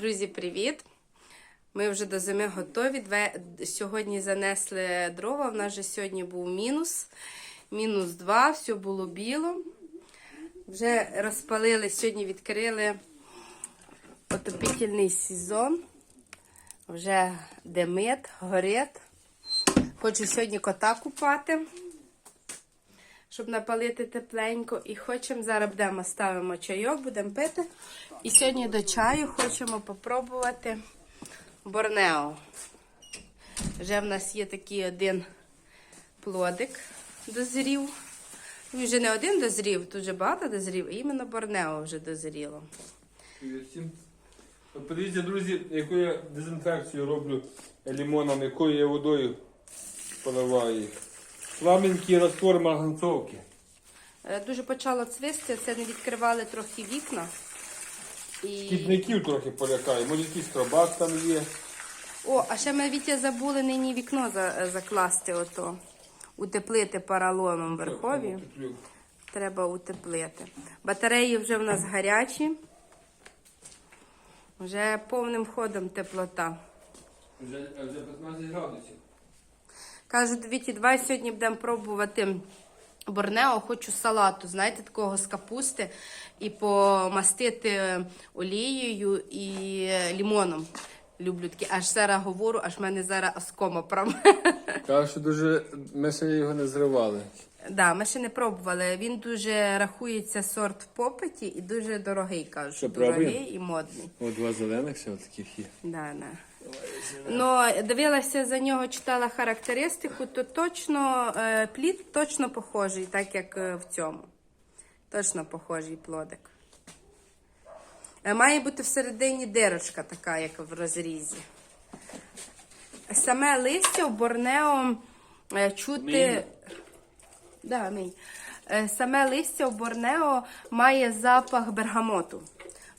Друзі, привіт! Ми вже до зими готові. Сьогодні занесли дрова. У нас же сьогодні був мінус. Мінус 2, все було біло. Вже розпалили, сьогодні відкрили отопительний сезон. Вже демит, горить. Хочу сьогодні кота купати, щоб напалити тепленько. І хочемо, зараз будемо ставимо чайок, будемо пити. І сьогодні до чаю хочемо попробувати борнео. Вже в нас є такий один плодик дозрів. Він вже не один дозрів, тут вже багато дозрів, а іменно борнео вже дозріло. Подивіться, друзі, яку я дезінфекцію роблю лимоном, якою я водою поливаю їх. Слабенький розтвор марганцовки. Е, Дуже почало цвісти, це не відкривали трохи вікна. І... Кітників трохи полякає. Може якийсь крабак там є. О, а ще ми Вітя забули нині вікно за- закласти, ото, утеплити поролоном верхові. Треба утеплити. Батареї вже в нас гарячі. Вже повним ходом теплота. Вже, вже 15 градусів. Кажуть, Віті, давай сьогодні будемо пробувати борнео. Хочу салату, знаєте, такого з капусти і помастити олією і лімоном. Люблю такі. Аж зараз говорю, аж в мене зараз оскома прям. Каже, що дуже ми ще його не зривали. Да, ми ще не пробували. Він дуже рахується сорт в попиті і дуже дорогий, кажуть. Що, дорогий пробуємо? і модний. О, два зелених ще таких є. Да, да. Ну, дивилася за нього, читала характеристику, то точно е, плід точно похожий, так як е, в цьому. Точно похожий плодик. Е, Має бути всередині дирочка така, як в розрізі. Саме листя в Борнео чути. Да, мій. Саме листя в Борнео має запах бергамоту.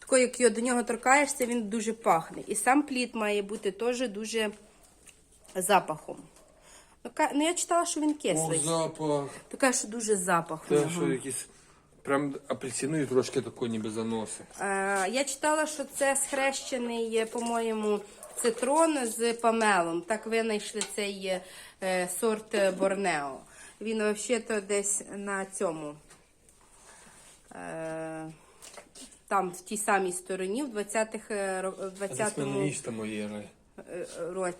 Тако, як його- до нього торкаєшся, він дуже пахне. І сам плід має бути теж дуже запахом. Ну, ну я читала, що він О, кислий. запах. Така, що дуже запах. нього. що якісь прям апельсинові трошки тако ніби заноси. Е, Я читала, що це схрещений, е, по-моєму, цитрон з помелом. Так винайшли цей е, сорт е, Борнео. Він взагалі десь на цьому. Там, в тій самій стороні, в 20-х, е, в 20-му там моє. е, ро-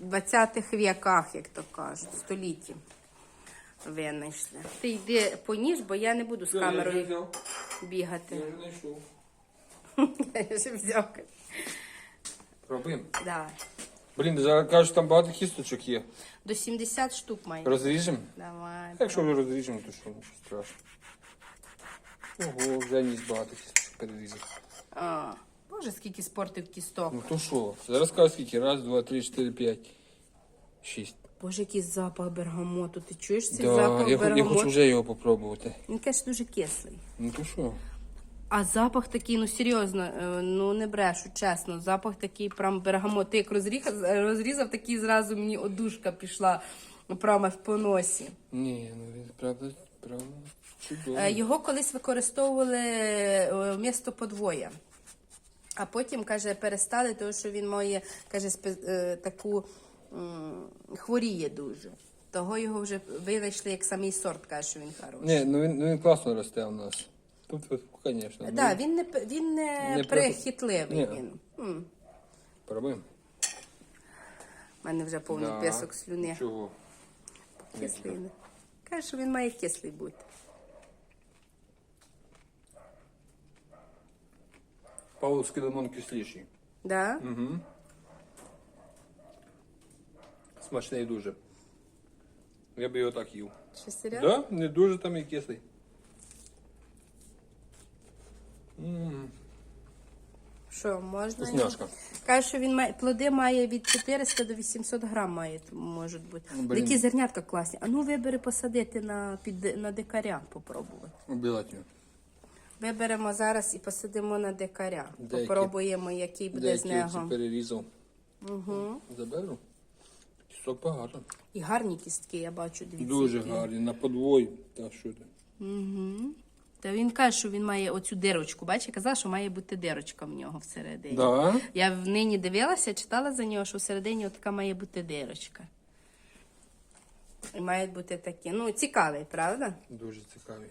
в 20-х віках, як то кажуть, столітті винайшли. Ти йди по ніж, бо я не буду з камерою бігати. Я вже знайшов. Я вже взяв. Пробуємо. Давай. Блін, зараз кажуть, там багато кісточок є. До 70 штук має. Розріжемо? Давай. Якщо вже розріжемо, то що нічого страшного. Ого, вже ніс багато кісточок перерізав. А, Боже, скільки спортив кісток. Ну то що? Зараз кажу скільки? Раз, два, три, чотири, п'ять, шість. Боже, який запах бергамоту. Ти чуєш цей Да, запах я, хо- я бергамоту? хочу вже його попробувати. Він, конечно, дуже кислий. Ну то що? А запах такий, ну серйозно, е, ну не брешу, чесно. Запах такий прям бергамот. Ти як розрізав, розрізав, такий зразу мені одушка пішла прямо в поносі. Ні, ну він правда, правда Е, Його колись використовували е, вмісто подвоя. А потім, каже, перестали, тому що він має, каже, е, таку хворіє дуже. Того його вже винайшли як самий сорт, каже, що він хороший. Ні, ну він, ну він класно росте у нас. Тут, звісно. Так, да, він не, він не, Не прихитливий. Ні. Він. М. Пробуємо. У мене вже повний Да. писок слюни. Чого? Кислий. не. Каже, що він має кислий бути. Павловський лимон кисліший. Да? Угу. Смачний дуже. Я би його так їв. Що серйозно? Да? Не дуже там і кислий. М, Що, можна? Вкусняшка. Каже, що він має плоди має від 400 до 800 грам має, можуть бути. Блін. Такі зернятка класні. А ну вибери посадити на, під, на дикаря, попробувати. Обязательно. Виберемо зараз і посадимо на дикаря. Деякі- Попробуємо, який буде Деякі з нього. оці перерізав. Угу. Заберу. Кісток багато. І гарні кістки, я бачу, дивіться. Дуже які. гарні. На подвой. Та що ти. Угу. Та він каже, що він має оцю дирочку. Бачиш, я казала, що має бути дирочка в нього всередині. Да? Я в нині дивилася, читала за нього, що всередині така має бути дирочка. І мають бути такі. Ну, цікавий, правда? Дуже цікавий.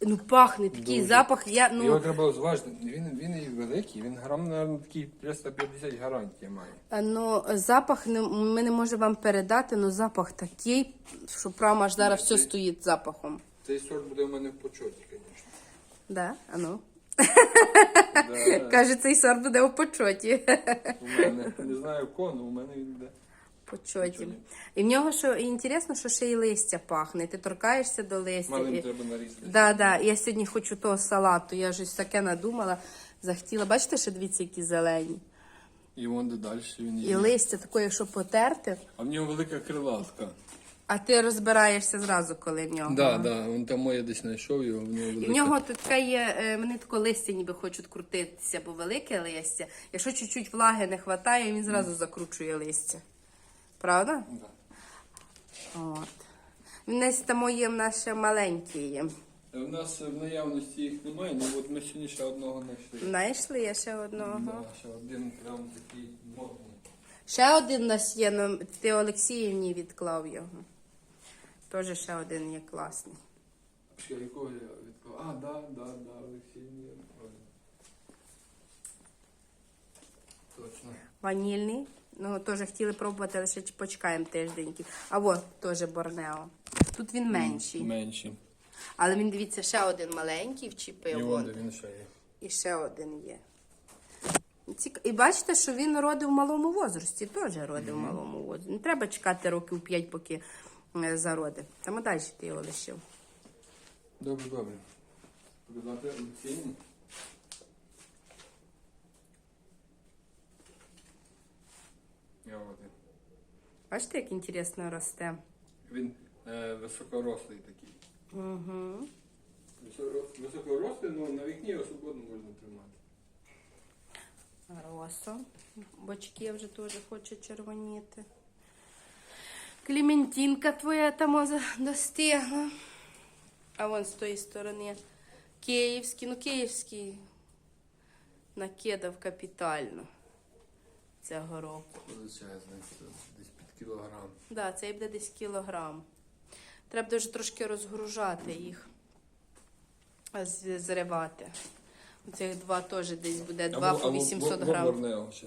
Ну, пахне такий Дуже. запах. Я, ну, Його треба зважити. Він, він і великий, він грам, мабуть, такий 350 гарантія має. А, Ну, запах не, ми не можемо вам передати, але запах такий, що прямо аж зараз все стоїть запахом. Цей сорт буде у мене в почоті, звісно. Да? А ну. Да, Каже, цей сорт буде у почоті. у мене. Не знаю кого, але у мене він буде. Почоті. І в нього що інтересно, що ще й листя пахне. Ти торкаєшся до листя. Малим І... треба нарізати. Да, да. Я сьогодні хочу того салату. Я щось таке надумала, захотіла. Бачите, що дивіться, які зелені. І вон де далі він І листя таке, якщо потерти, А в нього велика крилатка. а ти розбираєшся зразу, коли в нього. Да, да, він там моє десь знайшов його, в нього велика. в нього тут таке є, е, вони таке листя ніби хочуть крутитися, бо велике листя. Якщо чуть-чуть влаги не вистачає, він зразу закручує листя. Правда? Да. От. Десь там є в нас ще маленький є. У нас в наявності їх немає, але от ми сьогодні ще одного знайшли. Знайшли я ще одного. Да, ще один прям такий модний. Ще один у нас є, но ти Олексіївні відклав його. Теж ще один є класний. Ще якого я відклав? А, да, да, да, Олексій. ні, ладно. Точно. Ванільний. Ну, теж хотіли пробувати, але ще почекаємо тиждень. А от теж Борнео. Тут він менший. Менші. Але він, дивіться, ще один маленький І вчепив. вон вон. він ще є. І ще один є. Цік- І бачите, що він родив в малому возрасті, теж родив в малому возрасті. Не треба чекати років 5, поки е, зароди. Там далі ти його лишив. Добре, добре. Показати Олексію. Я от. Бачите, як інтересно росте. Він е, високорослий такий. Угу. Високорослий, але на вікні його свободно можна тримати. Росо. Бочки вже теж хоче червоніти. Клементинка твоя там достигла. А вон з тої сторони київський. Ну, київський накидав капітально цього року. Величезний, це десь під кілограм. Да, це буде десь кілограм. Треба дуже трошки розгружати їх, зривати. Цих два теж десь буде 2 по 800 грам. Борнео ще.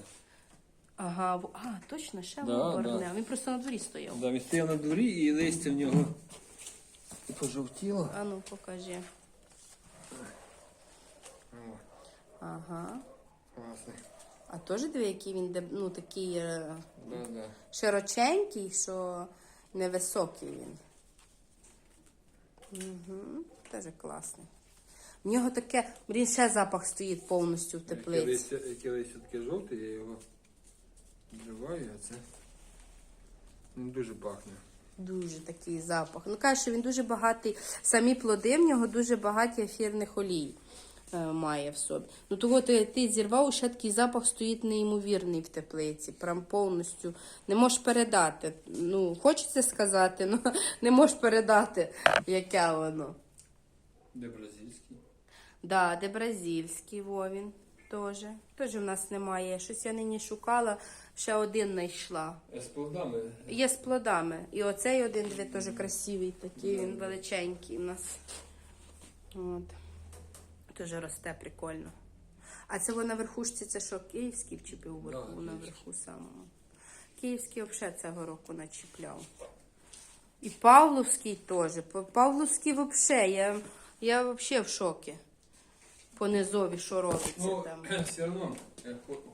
Ага, а, точно, ще Да, да, да. Він просто на дворі стояв. Да, він стояв на дворі і листя в нього пожовтіло. А ну, покажи. Ага. класний. А теж диви, який він де- ну, такий е, Да, да. широченький, що невисокий він. Угу. Теж класний. В нього таке, блін, ще запах стоїть повністю в теплиці. листя таке жовте, я його зриваю, а це ну, дуже пахне. Дуже такий запах. Ну каже, що він дуже багатий. Самі плоди в нього дуже багаті ефірних олій має в собі. Ну того ти, ти зірвав, ще такий запах стоїть неймовірний в теплиці. Прям повністю не можеш передати. Ну, хочеться сказати, але не можеш передати, яке воно. Де бразильський? Да, де бразильський вовін теж. Теж в нас немає. Щось я нині шукала, ще один знайшла. З плодами. Є з плодами. І оцей один дві теж красивий, такий він величенький у нас. От. Теж росте прикольно. А це на верхушці, це що, київський вчепив вверху, Да, на київський. самому. Київський взагалі цього року начіпляв. І Павловський теж. Павловський взагалі, я, я взагалі в шокі. По низові, що робиться Ну, там. все одно,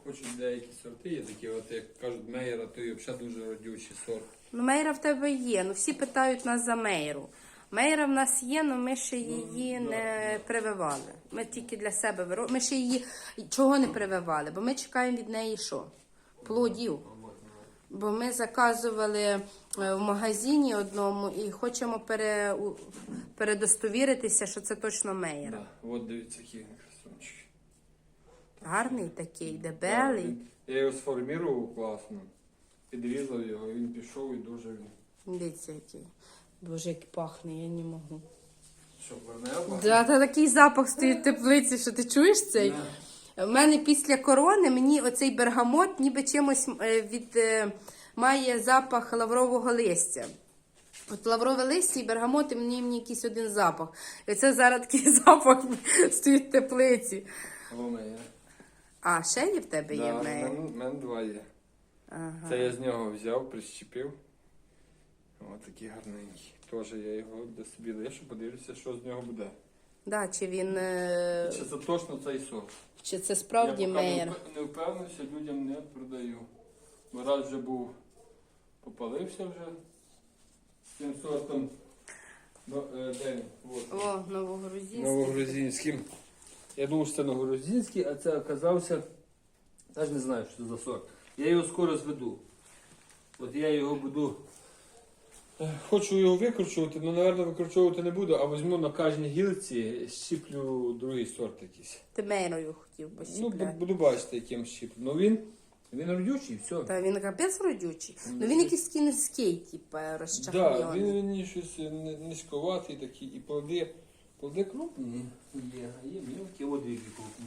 хочу деякі сорти є такі, от як кажуть Мейера, то і взагалі дуже родючий сорт. Ну, Мейра в тебе є. Ну, всі питають нас за Мейру. Мейра в нас є, але ми ще її не прививали. Ми тільки для себе виробили. Ми ще її чого не прививали, бо ми чекаємо від неї що? Плодів. Бо ми заказували е, в магазині одному і хочемо пере, передостовіритися, що це точно Мейра. Да. От дивіться, які він. Гарний такий, дебелий. Я його сформував класно. Підрізав його, він пішов і дуже він. Дивіться, який. Боже, як пахне, я не можу. Що, корнева? Да, та такий запах стоїть в теплиці, що ти чуєш цей? У мене після корони мені оцей бергамот ніби чимось е, від, е, має запах лаврового листя. От лаврове листя і бергамот, і мені, мені якийсь один запах. І це зараз такий запах стоїть в теплиці. Або моє. А, ще є в тебе є в неї? мене два є. Ага. Це я з нього взяв, прищепив. Ось такий гарненький. Теж я його до собі лишу, подивлюся, що з нього буде. Да, чи він. е, Чи це точно цей сорт? Чи це справді я поки мейер? не вп- не впевнився, людям не продаю. Бо раз вже був, попалився вже з цим сортом. Ну, е, де він? Вот. О, новогрузінський. Новогрузинським. Я думав, що це новогрузинський, а це оказався. Навіть не знаю, що це за сорт. Я його скоро зведу. От я його буду. Е, Хочу його викручувати, але, мабуть, викручувати не буду, а візьму на кожній гілці, щіплю другий сорт якийсь. Ти мейрою хотів Ну, посіпляти. бу- буду бачити, яким щіплю. Ну він, він родючий, все. Та він капець родючий. Ну він якийсь такий низький, типу, Да, розчахньоний. він, він щось ни- низьковатий такий, і плоди, плоди крупні є, а є мілкі, от які крупні.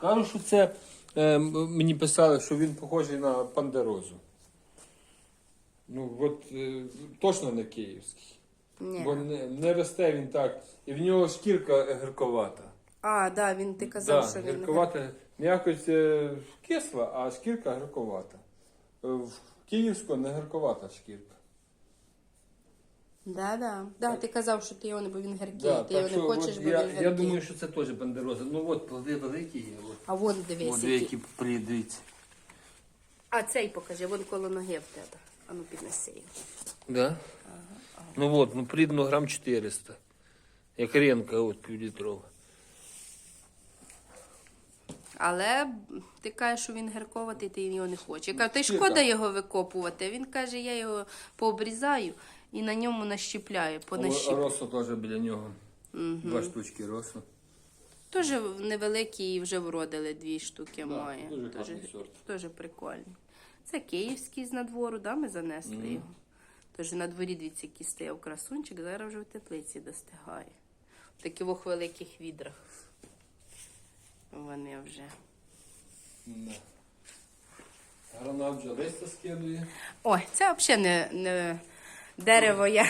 Кажуть, що це, е, мені писали, що він похожий на пандерозу. Ну, от е, точно не київський. Ні. Бо не, не росте він так. І в нього шкірка гірковата. А, да, він ти казав, Да, що він. гірковата, м'якость е, кисла, а шкірка гірковата. Е, В київську не гірковата шкірка. Да, да. Да, ти казав, що ти його не, бо він гіркий. Да, ти його так не що хочеш, от бо я, він гіркий. я думаю, що це теж бандероза. Ну от плоди великі є. От, А вон дивись, от які плід. А цей покажи, вон коло ноги в тебе. А ну піднеси. Да? Ну от, ну плід ну, грам 400. Як ренка, от півлітрова. Але ти кажеш, що він гірковатий, ти його не хочеш. Я кажу, й шкода його викопувати. Він каже, я його пообрізаю і на ньому нащіпляю, понащіплю. Росо теж біля нього. Мгм. Два штучки росо. Теж невеликі і вже вродили дві штуки Да, має. дуже Теж- гарний сорт. Це київський з надвору, да, ми занесли його. Тож на дворі дивіться, який стояв красунчик, зараз вже в теплиці достигає. В таких великих відрах. Вони вже. Не. Гранат вже листя скидує. Ой, це взагалі не, не дерево як.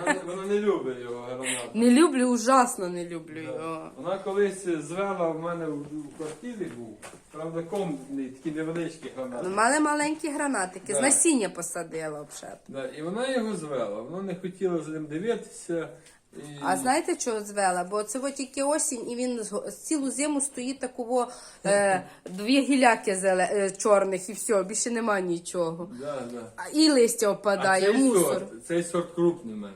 Вона, не- вона не любить його гранату. Не люблю, ужасно не люблю його. Вона колись звела в мене в, в квартирі був. Правда, комний, такі невеличкі гранати. Ну, мали маленькі гранатики, з Да. насіння посадила взагалі. Да, і вона його звела. Вона не хотіла з ним дивитися. І... А знаєте, чого звела? Бо це от тільки осінь, і він цілу зиму стоїть такого е, дві гіляки зеле, е, чорних і все, більше нема нічого. Да, да. А і листя опадає, а цей мусор. сорт, цей сорт крупний в мене.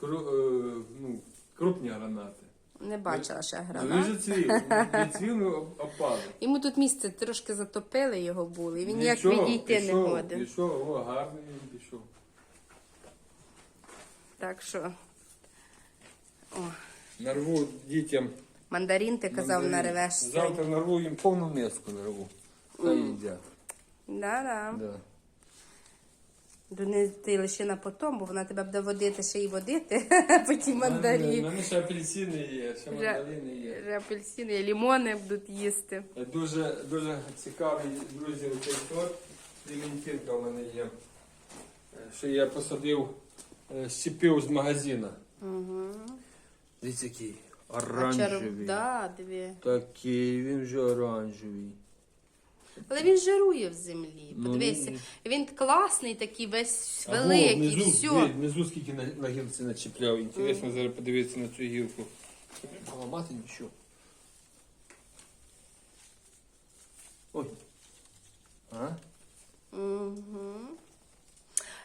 Кру, е, ну, крупні гранати. Не бачила ще Ну, Він гранат. же цвів. Він цвів, ну, опали. Йому тут місце трошки затопили його були, і він ніяк Нічого, відійти не пішов. Пішов, о, гарний він пішов. Так що. Нарву дітям. мандарин ти казав на ревеш. Завтра нарву їм повну миску нарву. Хай їдять. Да-да. Да. Ти лише на потом, бо вона тебе буде водити ще й водити по тій У мандарі. мене ще апельсини є, ще мандарини є. вже апельсини, лімони будуть їсти. Дуже, дуже цікавий, друзі, цей сорт. Клементинка в мене є. Е, Що я посадив, е, щепив з магазина. Угу. Дивіться, який оранжевий. да, диви. Такий, він вже оранжевий. Але він жирує в землі. Ну, Подивися, ні. він класний, такий весь А во, великий, внизу, все. диви, внизу скільки на, на гілці начіпляв. Інтересно зараз подивитися на цю гілку. Поламати нічого. Ой. А? Угу.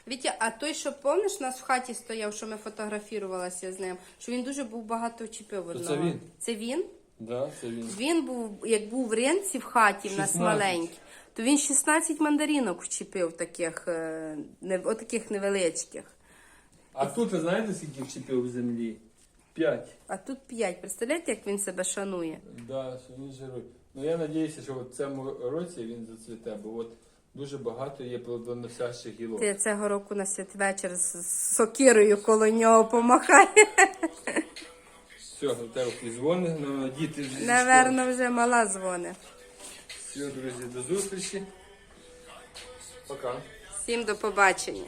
Вітя, а той, що помниш, у нас в хаті стояв, що ми фотографірувалися з ним, що він дуже був багато чіпив То це одного. він? Це він? Да, це він. Він був, як був в ренці в хаті, в нас 16. маленький, то він 16 мандаринок вчепив таких, е, не, отаких невеличких. А тут, ви знаєте, скільки вчепив в землі? П'ять. А тут 5. Представляєте, як він себе шанує? Да, що він жирує. Ну я сподіваюся, що в цьому році він зацвіте, бо от дуже багато є плодоносящих гілок. Ти цього року на святвечір з сокирою коло нього помахає. Все, у тебе дзвони, ну, діти вже. зі. Наверно, вже мала дзвони. Все, друзі, до зустрічі. Пока. Всім до побачення.